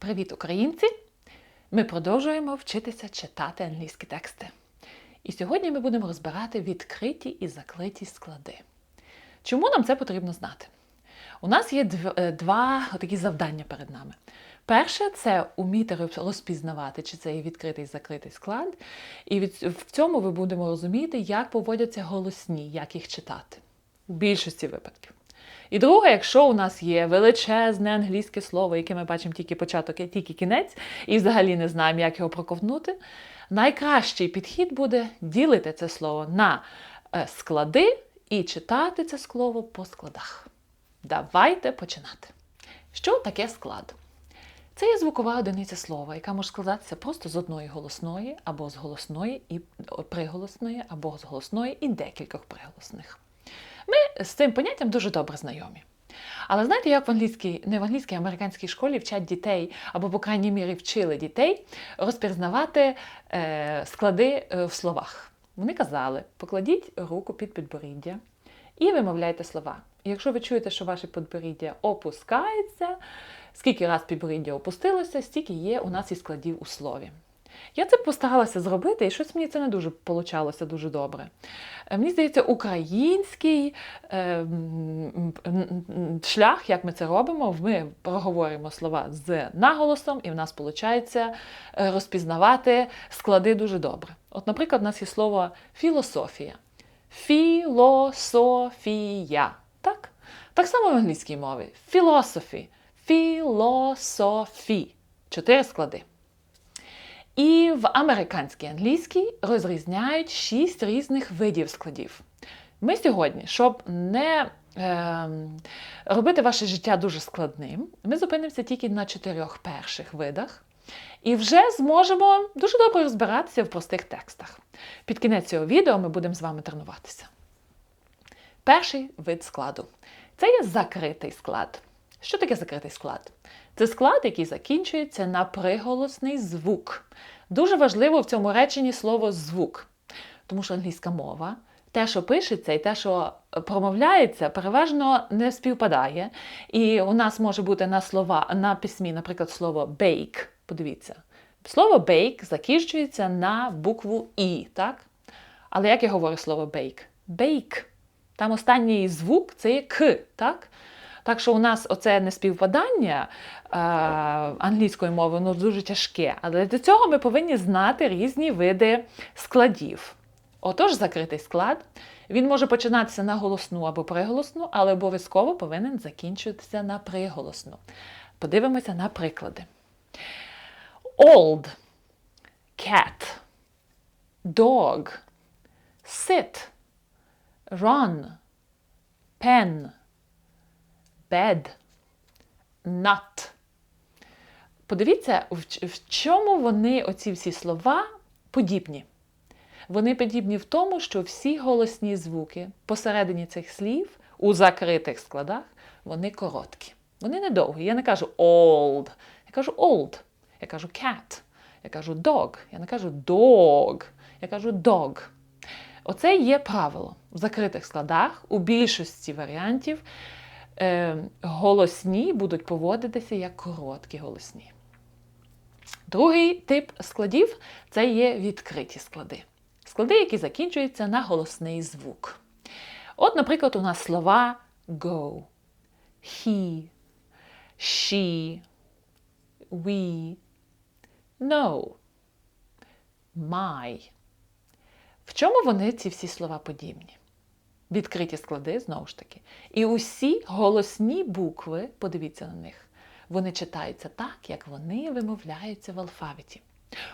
Привіт, українці! Ми продовжуємо вчитися читати англійські тексти. І сьогодні ми будемо розбирати відкриті і закриті склади. Чому нам це потрібно знати? У нас є е, два такі завдання перед нами. Перше це уміти розпізнавати, чи це є відкритий закритий склад. І в цьому ви будемо розуміти, як поводяться голосні, як їх читати. В більшості випадків. І друге, якщо у нас є величезне англійське слово, яке ми бачимо тільки початок, і тільки кінець, і взагалі не знаємо, як його проковтнути, найкращий підхід буде ділити це слово на е, склади і читати це слово по складах. Давайте починати. Що таке склад? Це є звукова одиниця слова, яка може складатися просто з одної голосної, або з голосної і приголосної, або з голосної і декількох приголосних. З цим поняттям дуже добре знайомі. Але знаєте, як в англійській, не в англійській, а в американській школі вчать дітей, або, по крайній мірі, вчили дітей розпізнавати е, склади е, в словах. Вони казали: покладіть руку під підборіддя і вимовляйте слова. І якщо ви чуєте, що ваше підборіддя опускається, скільки раз підборіддя опустилося, стільки є у нас і складів у слові. Я це постаралася зробити, і щось мені це не дуже получалося дуже добре. Е, Мені здається, український е, шлях, як ми це робимо, ми проговорюємо слова з наголосом, і в нас виходить розпізнавати склади дуже добре. От, наприклад, у нас є слово філософія. Філософія. Так? Так само в англійській мові. Philosophy. Філософі. Чотири склади. І в американській англійській розрізняють шість різних видів складів. Ми сьогодні, щоб не е, робити ваше життя дуже складним, ми зупинимося тільки на чотирьох перших видах і вже зможемо дуже добре розбиратися в простих текстах. Під кінець цього відео ми будемо з вами тренуватися. Перший вид складу це є закритий склад. Що таке закритий склад? Це склад, який закінчується на приголосний звук. Дуже важливо в цьому реченні слово звук, тому що англійська мова, те, що пишеться, і те, що промовляється, переважно не співпадає. І у нас може бути на слова на письмі, наприклад, слово bake. Подивіться, слово bake закінчується на букву І, так? Але як я говорю слово bake? Bake. Там останній звук це є К, так? Так що у нас оце неспівпадання е, англійської мови воно дуже тяжке. Але для цього ми повинні знати різні види складів. Отож, закритий склад він може починатися на голосну або приголосну, але обов'язково повинен закінчуватися на приголосну. Подивимося на приклади. Old, cat, dog, sit, run, pen, bed, nut. Подивіться, в, чому вони, оці всі слова, подібні. Вони подібні в тому, що всі голосні звуки посередині цих слів у закритих складах, вони короткі. Вони недовгі. Я не кажу old, я кажу old, я кажу cat, я кажу dog, я не кажу dog, я кажу dog. Оце є правило. В закритих складах у більшості варіантів е, голосні будуть поводитися як короткі голосні. Другий тип складів це є відкриті склади. Склади, які закінчуються на голосний звук. От, наприклад, у нас слова go, he, she, we, no, my. В чому вони ці всі слова подібні? Відкриті склади, знову ж таки. І усі голосні букви, подивіться на них, вони читаються так, як вони вимовляються в алфавіті.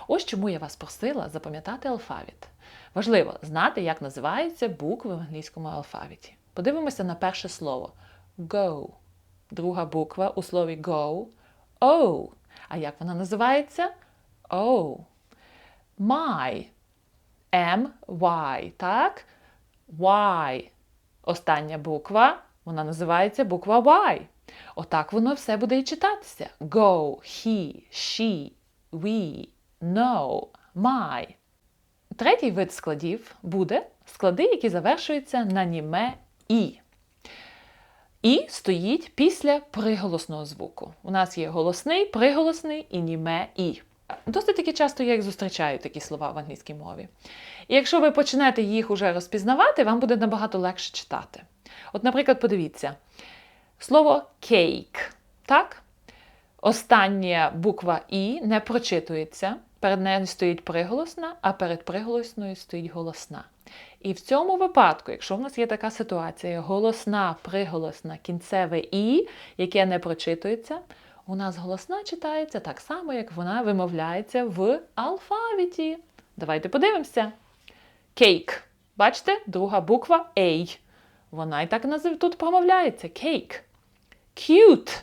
Ось чому я вас просила запам'ятати алфавіт. Важливо знати, як називаються букви в англійському алфавіті. Подивимося на перше слово go. Друга буква у слові go O. А як вона називається? O. My. M, Y, так? Y. Остання буква, вона називається буква Y. Отак воно все буде і читатися. Go, he, she, we, no, my. Третій вид складів буде склади, які завершуються на німе і. І стоїть після приголосного звуку. У нас є голосний, приголосний і німе і. Досить таки часто я їх зустрічаю, такі слова в англійській мові. І якщо ви почнете їх уже розпізнавати, вам буде набагато легше читати. От, наприклад, подивіться, слово cake, так? Остання буква І не прочитується. Перед нею стоїть приголосна, а перед приголосною стоїть голосна. І в цьому випадку, якщо в нас є така ситуація, голосна, приголосна, кінцеве І, яке не прочитується, у нас голосна читається так само, як вона вимовляється в алфавіті. Давайте подивимося. Кейк. Бачите, друга буква A. Вона і так назив тут промовляється. Кейк. Cute.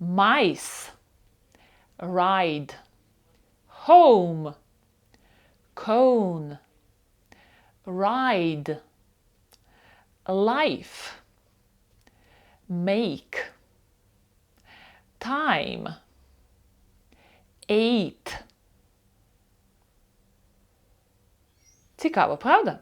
Mice. Ride. Home. Cone. Ride. Life. Make. Time. Eight. Цікаво, правда?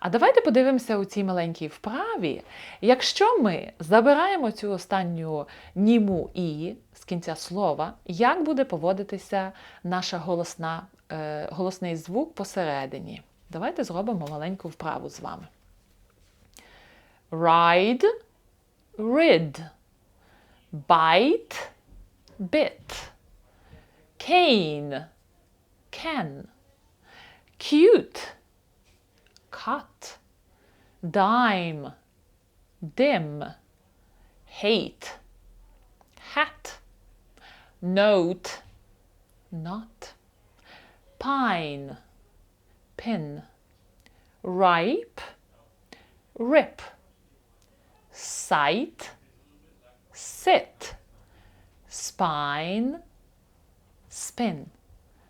А давайте подивимося у цій маленькій вправі. Якщо ми забираємо цю останню німу і з кінця слова, як буде поводитися наша голосна, е, голосний звук посередині? Давайте зробимо маленьку вправу з вами. Ride, rid, bite, bit, cane, can, cute, cut, dime, dim, hate, hat, note, not, pine, pin, ripe, rip, sight, sit, spine, spin.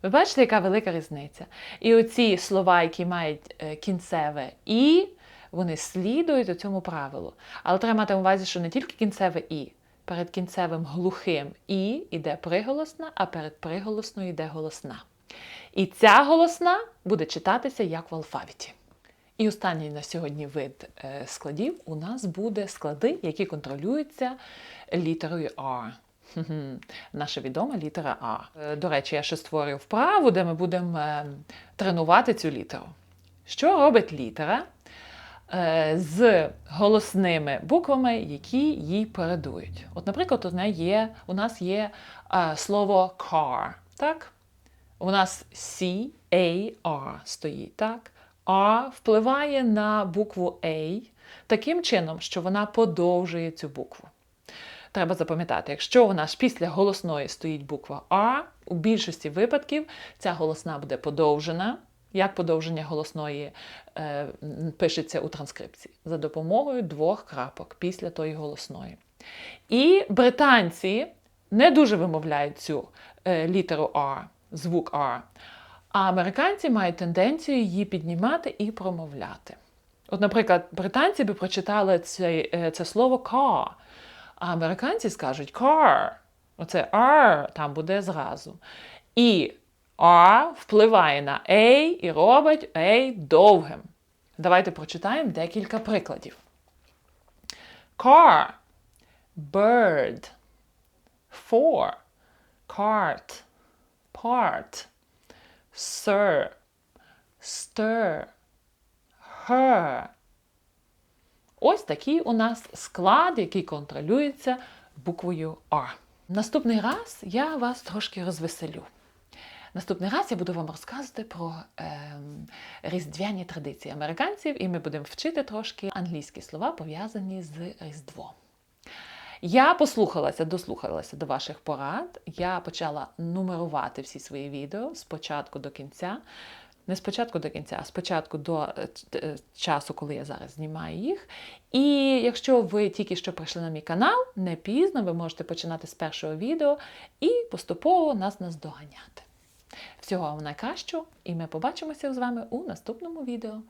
Ви бачите, яка велика різниця? І оці слова, які мають е, кінцеве і, вони слідують цьому правилу. Але треба мати увазі, що не тільки кінцеве і. Перед кінцевим глухим і йде приголосна, а перед приголосною йде голосна. І ця голосна буде читатися як в алфавіті. І останній на сьогодні вид е, складів у нас буде склади, які контролюються літерою R. Наша відома літера А. Е, До речі, я ще створюю вправу, де ми будемо е, тренувати цю літеру. Що робить літера е, з голосними буквами, які їй передують? От, наприклад, у, неї є, у нас є слово car. Так? У нас C-A-R стоїть. так? А впливає на букву A таким чином, що вона подовжує цю букву. Треба запам'ятати, якщо у нас після голосної стоїть буква А, у більшості випадків ця голосна буде подовжена. Як подовження голосної е, пишеться у транскрипції за допомогою двох крапок після тої голосної. І британці не дуже вимовляють цю е, літеру R, звук R. А американці мають тенденцію її піднімати і промовляти. От, наприклад, британці би прочитали це, е, це слово car, а американці скажуть car. Оце R там буде зразу. І R впливає на A і робить A довгим. Давайте прочитаємо декілька прикладів. Car, bird, for, cart, part, sir, stir, her. Ось такий у нас склад, який контролюється буквою R. Наступний раз я вас трошки розвеселю. Наступний раз я буду вам розказувати про ем, різдвяні традиції американців, і ми будемо вчити трошки англійські слова, пов'язані з Різдвом. Я послухалася, дослухалася до ваших порад. Я почала нумерувати всі свої відео з початку до кінця. Не спочатку до кінця, а спочатку до е, е, часу, коли я зараз знімаю їх. І якщо ви тільки що прийшли на мій канал, не пізно, ви можете починати з першого відео і поступово нас наздоганяти. Всього вам найкращого, і ми побачимося з вами у наступному відео.